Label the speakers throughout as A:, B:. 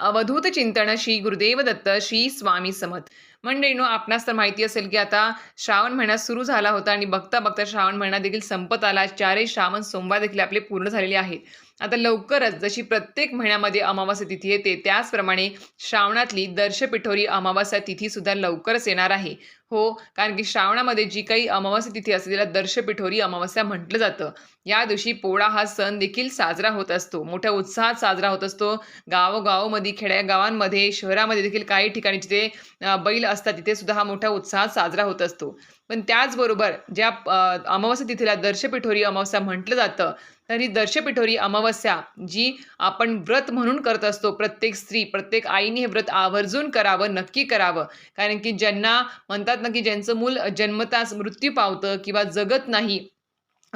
A: अवधूत चिंतन श्री गुरुदेव दत्त श्री स्वामी समत मंडळीनो आपणास तर माहिती असेल की आता श्रावण महिना सुरू झाला होता आणि बघता बघता श्रावण महिना देखील संपत आला. चारही श्रावण सोमवार देखील आपले पूर्ण झालेले आहेत. आता लवकरच जशी प्रत्येक महिन्यामध्ये अमावास्या तिथी येते त्याचप्रमाणे श्रावणातली दर्शपिठोरी अमावास्या तिथी सुद्धा लवकरच येणार आहे. हो कारण की श्रावणामध्ये जी काही अमावास्या तिथी असते तिला दर्शपिठोरी अमावास्या म्हटलं जातं. या दिवशी पोळा हा सण देखील साजरा होत असतो. मोठ्या उत्साहात साजरा होत असतो. गावोगावमध्ये खेड्या गावांमध्ये शहरामध्ये देखील काही ठिकाणी जिथे बैल असतात तिथे सुद्धा हा मोठ्या उत्साहात साजरा होत असतो. पण त्याचबरोबर ज्या अमावस्या अमावास्या तिथीला दर्शपिठोरी अमावस्या म्हटलं जातं तर ही दर्शपिठोरी अमावस्या जी आपण व्रत म्हणून करत असतो प्रत्येक स्त्री प्रत्येक आईने हे व्रत आवर्जून करावं नक्की करावं. कारण की ज्यांना म्हणतात ना की ज्यांचं मूल जन्मताच मृत्यू पावतं किंवा जगत नाही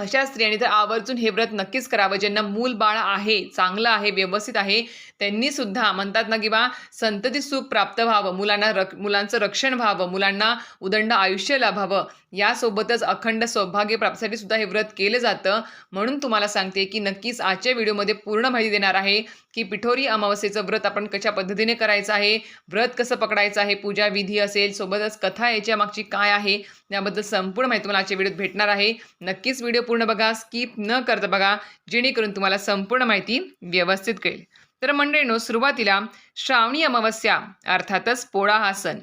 A: अशा स्त्रियांनी तर आवर्जून हे व्रत नक्कीच करावं. ज्यांना मूल बाळ आहे चांगलं आहे व्यवस्थित आहे त्यांनी सुद्धा म्हणतात ना किंवा संतती सुख प्राप्त व्हावं. मुलांना रक मुलांचं रक्षण व्हावं. मुलांना उदंड आयुष्य लाभावं. यासोबतच अखंड सौभाग्य प्राप्तीसाठी सुद्धा हे व्रत केलं जातं. म्हणून तुम्हाला सांगते की नक्कीच आजच्या व्हिडिओमध्ये पूर्ण माहिती देणार आहे. की पिठोरी अमावस्येचं व्रत आपण कशा पद्धतीने करायचं आहे? व्रत कसं पकडायचं आहे? पूजा विधी असेल सोबतच कथा याच्या मागची काय आहे? याबद्दल संपूर्ण माहिती तुम्हाला आजच्या व्हिडिओत भेटणार आहे. नक्कीच व्हिडिओ पूर्ण बघा स्किप न करता बघा जेणेकरून तुम्हाला संपूर्ण माहिती व्यवस्थित कळेल. तर मंडळीनो सुरुवातीला श्रावणी अमावस्या अर्थातच पोळा हा सण.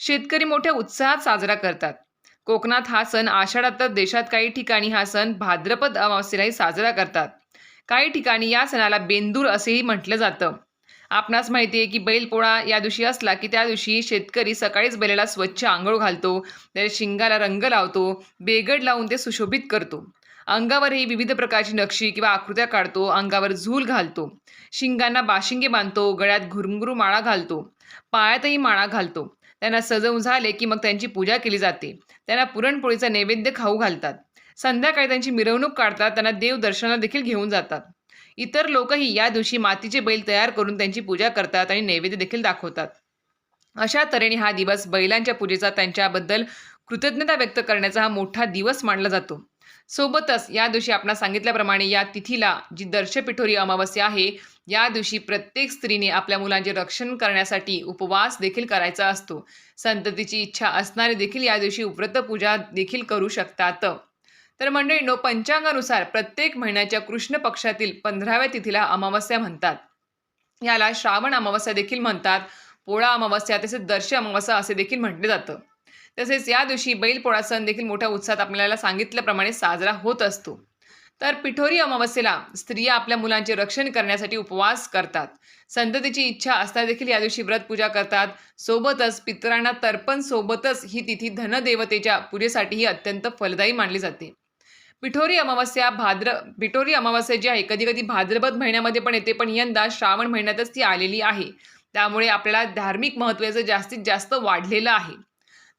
A: शेतकरी मोठ्या उत्साहात साजरा करतात. कोकणात हा सण आषाढात तर देशात काही ठिकाणी हा सण भाद्रपद अमावस्येलाही साजरा करतात. काही ठिकाणी या सणाला बेंदूर असेही म्हटलं जातं. आपणास माहिती आहे की बैलपोळा या दिवशी असला की त्या दिवशी शेतकरी सकाळीच बैलाला स्वच्छ आंघोळ घालतो त्याच्या शिंगाला रंग लावतो बेगड लावून ते सुशोभित करतो. अंगावरही विविध प्रकारची नक्षी किंवा आकृत्या काढतो अंगावर झूल घालतो. शिंगांना बाशिंगे बांधतो गळ्यात घुरंगुरू माळा घालतो पायातही माळा घालतो. त्यांना सजवून झाले की मग त्यांची पूजा केली जाते. त्यांना पुरणपोळीचा नैवेद्य खाऊ घालतात. संध्याकाळी त्यांची मिरवणूक काढतात त्यांना देवदर्शना देखील घेऊन जातात. इतर लोकही या दिवशी मातीचे बैल तयार करून त्यांची पूजा करतात आणि नैवेद्य देखील दाखवतात. अशा तऱ्हेने हा दिवस बैलांच्या पूजेचा त्यांच्याबद्दल कृतज्ञता व्यक्त करण्याचा हा मोठा दिवस मानला जातो. सोबतच या दिवशी आपण सांगितल्याप्रमाणे या तिथीला जी दर्शपिठोरी अमावस्या आहे या दिवशी प्रत्येक स्त्रीने आपल्या मुलांचे रक्षण करण्यासाठी उपवास देखील करायचा असतो. संततीची इच्छा असणारे देखील या दिवशी व्रतपूजा देखील करू शकतात. तर मंडळींनो पंचांगानुसार प्रत्येक महिन्याच्या कृष्ण पक्षातील पंधराव्या तिथीला अमावस्या म्हणतात. याला श्रावण अमावस्या देखील म्हणतात. पोळा अमावस्या तसेच दर्श अमावस्या असे देखील म्हटले जातं. तसेच या दिवशी बैलपोळा सण देखील मोठ्या उत्साहात आपल्याला सांगितल्याप्रमाणे साजरा होत असतो. तर पिठोरी अमावस्येला स्त्रिया आपल्या मुलांचे रक्षण करण्यासाठी उपवास करतात. संततीची इच्छा असता देखील या दिवशी व्रत पूजा करतात. सोबतच पितरांना तर्पण सोबतच ही तिथी धनदेवतेच्या पूजेसाठीही अत्यंत फलदायी मानली जाते. पिठोरी अमावस्या भाद्र पिठोरी अमावस्या जी आहे कधी कधी भाद्रपद महिन्यामध्ये पण येते पण यंदा श्रावण महिन्यातच ती आलेली आहे. त्यामुळे आपल्याला धार्मिक महत्त्वाचं जास्तीत जास्त वाढलेलं आहे.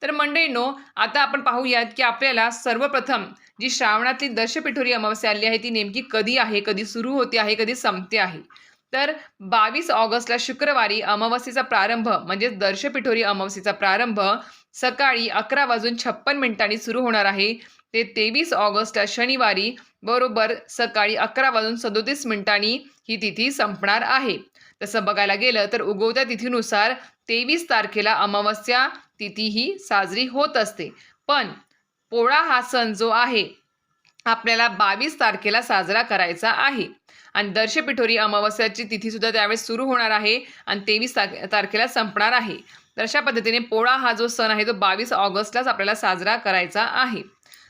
A: तर मंडळींनो आता आपण पाहूयात की आपल्याला सर्वप्रथम जी श्रावणातली दशपिठोरी अमावस्या आली आहे ती नेमकी कधी आहे कधी सुरू होते आहे कधी संपते आहे. तर बावीस ऑगस्टला शुक्रवारी अमावस्येचा प्रारंभ म्हणजेच दर्शपिठोरी अमावस्येचा प्रारंभ सकाळी अकरा वाजून छप्पन मिनिटांनी सुरू होणार आहे. ते तेवीस ऑगस्टला शनिवारी बरोबर सकाळी अकरा वाजून सदोतीस मिनिटांनी ही तिथी संपणार आहे. तसं बघायला गेलं तर उगवत्या तिथीनुसार तेवीस तारखेला अमावस्या तिथी ही साजरी होत असते. पण पोळा हा सण जो आहे आपल्याला बावीस तारखेला साजरा करायचा आहे. आणि दर्शपिठोरी अमावस्याची तिथीसुद्धा त्यावेळेस सुरू होणार आहे आणि तेवीस तारखेला संपणार आहे. तर अशा पद्धतीने पोळा हा जो सण आहे तो बावीस ऑगस्टलाच आपल्याला साजरा करायचा आहे.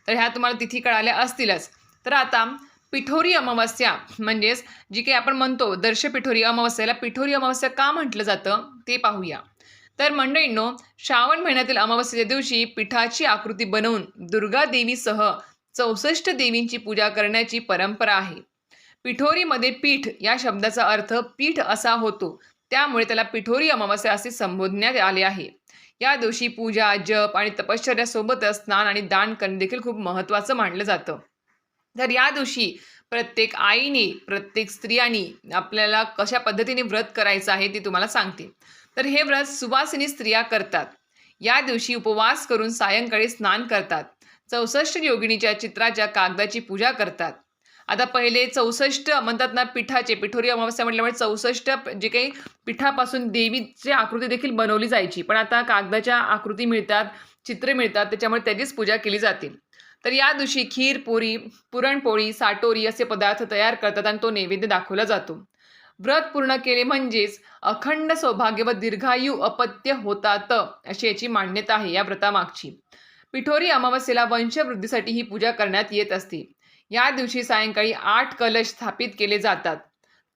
A: तर ह्या तुम्हाला तिथी कळाल्या असतीलच. तर आता पिठोरी अमावस्या म्हणजेच जी काही आपण म्हणतो दर्शपिठोरी अमावस्याला पिठोरी अमावस्या का म्हटलं जातं ते पाहूया. तर मंडळींनो श्रावण महिन्यातील अमावस्येच्या दिवशी पिठाची आकृती बनवून दुर्गा देवीसह चौसष्ट देवींची पूजा करण्याची परंपरा आहे. पिठोरीमध्ये पीठ या शब्दाचा अर्थ पीठ असा होतो. त्यामुळे त्याला पिठोरी अमावस्या असे संबोधण्यात आले आहे. या दिवशी पूजा जप आणि तपश्चर्यासोबतच स्नान आणि दान करणे देखील खूप महत्त्वाचं मानलं जातं. तर या दिवशी प्रत्येक आईने प्रत्येक स्त्रियांनी आपल्याला कशा पद्धतीने व्रत करायचं आहे ते तुम्हाला सांगते. तर हे व्रत सुवासिनी स्त्रिया करतात. या दिवशी उपवास करून सायंकाळी स्नान करतात. चौसष्ट योगिनीच्या चित्राच्या कागदाची पूजा करतात. आता पहिले चौसष्ट म्हणतात ना पिठाचे पिठोरी अमावस्या म्हटल्यामुळे चौसष्ट जे काही पिठापासून देवीची आकृती देखील बनवली जायची. पण आता कागदाच्या आकृती मिळतात चित्र मिळतात त्याच्यामुळे त्याचीच पूजा केली जाते. तर या दिवशी खीर पुरी पुरणपोळी साटोरी असे पदार्थ तयार करतात आणि तो नैवेद्य दाखवला जातो. व्रत पूर्ण केले म्हणजेच अखंड सौभाग्य व दीर्घायू अपत्य होतात अशी याची मान्यता आहे या व्रतामागची. पिठोरी अमावस्येला वंशवृद्धीसाठी ही पूजा करण्यात येत असते. या दिवशी सायंकाळी आठ कलश स्थापित केले जातात.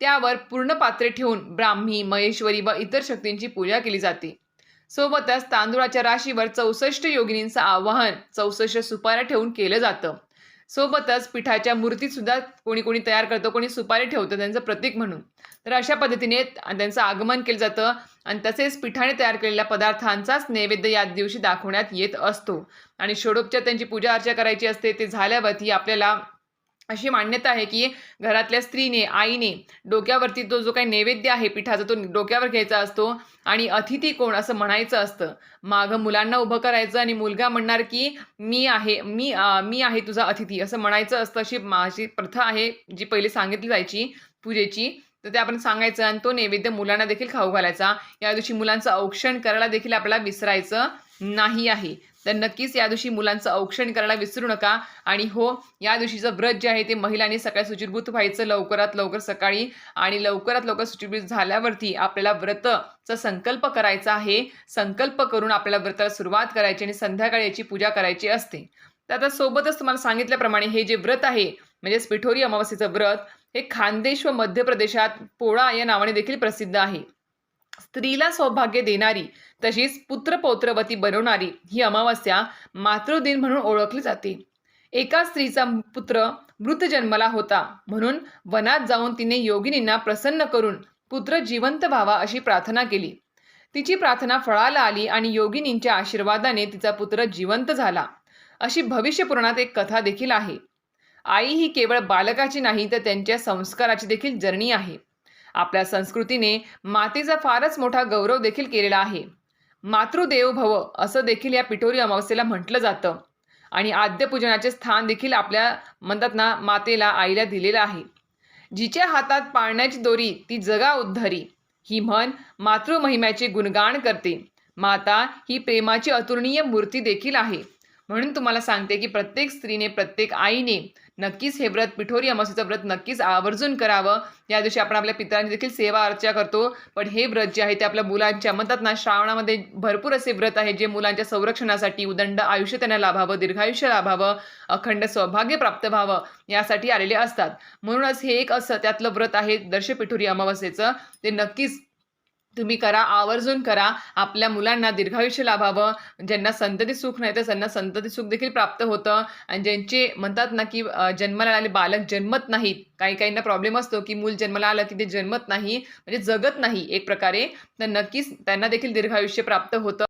A: त्यावर पूर्ण पात्रे ठेवून ब्राह्मी महेश्वरी व इतर शक्तींची पूजा केली जाते. सोबतच तांदुळाच्या राशीवर चौसष्ट योगिनींचं आवाहन चौसष्ट सुपाऱ्या ठेवून केलं जातं. सोबतच पिठाच्या मूर्तीत सुद्धा कोणी कोणी तयार करतं कोणी सुपारी ठेवतं त्यांचं प्रतीक म्हणून. तर अशा पद्धतीने त्यांचं आगमन केलं जातं आणि तसेच पिठाने तयार केलेल्या पदार्थांचाच नैवेद्य या दिवशी दाखवण्यात येत असतो. आणि षोडोपच्या त्यांची पूजा अर्चा करायची असते ते झाल्यावरती आपल्याला अशी मान्यता आहे की घरातल्या स्त्रीने आईने डोक्यावरती तो जो काही नैवेद्य आहे पिठाचा तो डोक्यावर घ्यायचा असतो आणि अतिथी कोण असं म्हणायचं असतं. मागं मुलांना उभं करायचं आणि मुलगा म्हणणार की मी आहे मी मी आहे तुझा अतिथी. असं म्हणायचं असतं अशी माझी प्रथा आहे जी पहिले सांगितली जायची पूजेची. तर ते आपण सांगायचं आणि तो नैवेद्य मुलांना देखील खाऊ घालायचा. या दिवशी मुलांचं औक्षण करायला देखील आपल्याला विसरायचं नाही आहे. तर नक्कीच या दिवशी मुलांचं औक्षण करायला विसरू नका. आणि हो या दिवशीचं व्रत जे आहे ते महिलांनी सकाळी सुचिरभूत व्हायचं लवकरात लवकर सकाळी आणि लवकरात लवकर सुचिरभूत झाल्यावरती आपल्याला व्रतचा संकल्प करायचा आहे. संकल्प करून आपल्याला व्रताला सुरुवात करायची आणि संध्याकाळी याची पूजा करायची असते. तर आता सोबतच तुम्हाला सांगितल्याप्रमाणे हे जे व्रत आहे म्हणजेच पिठोरी अमावस्येचं व्रत हे खानदेश व मध्य प्रदेशात पोळा या नावाने देखील प्रसिद्ध आहे. स्त्रीला सौभाग्य देणारी तशीच पुत्रपौत्रवती बनवणारी ही अमावस्या मातृदिन म्हणून ओळखली जाते. एका स्त्रीचा पुत्र मृत जन्मला होता. म्हणून वनात जाऊन तिने योगिनींना प्रसन्न करून पुत्र जिवंत व्हावा अशी प्रार्थना केली. तिची प्रार्थना फळाला आली आणि योगिनींच्या आशीर्वादाने तिचा पुत्र जिवंत झाला. अशी भविष्यपुराणात एक कथा देखील आहे. आई ही केवळ बालकाची नाही तर त्यांच्या संस्काराची देखील जर्नी आहे. आपल्या संस्कृतीने मातेचा फारच मोठा गौरव देखील केलेला आहे. मातृदेव भव असं देखील या पिठोरी अमावस्येला म्हटलं जातं. आणि आद्यपूजनाचे स्थान देखील आपल्या म्हणतात ना मातेला आईला दिलेलं आहे. जिच्या हातात पाळण्याची दोरी ती जगा उद्धरी. ही म्हण मातृमहिम्याचे गुणगान करते. माता ही प्रेमाची अतुलनीय मूर्ती देखील आहे. म्हणून तुम्हाला सांगते की प्रत्येक स्त्रीने प्रत्येक आईने नक्कीच हे व्रत पिठोरी अमावस्येचं व्रत नक्कीच आवर्जून करावं. या दिवशी आपण आपल्या पितरांची देखील सेवा अर्चा करतो. पण हे व्रत जे आहे ते आपल्या मुलांच्या म्हणतात ना श्रावणामध्ये भरपूर असे व्रत आहे जे मुलांच्या संरक्षणासाठी उदंड आयुष्य त्यांना लाभावं दीर्घायुष्य लाभावं अखंड सौभाग्य प्राप्त व्हावं यासाठी आलेले असतात. म्हणूनच हे एक असं त्यातलं व्रत आहे दर्श पिठोरी अमावस्येचं. ते नक्कीच तुम्ही करा आवर्जून करा. आपल्या मुलांना दीर्घायुष्य लाभावं. ज्यांना संतती सुख नाही तर त्यांना संतती सुख देखील प्राप्त होतं. आणि ज्यांचे म्हणतात ना की जन्माला आले बालक जन्मत नाहीत. काही काहींना प्रॉब्लेम असतो की मूल जन्माला आलं की ते जन्मत नाही. म्हणजे जगत नाही एक प्रकारे. तर नक्कीच त्यांना देखील दीर्घायुष्य प्राप्त होतं.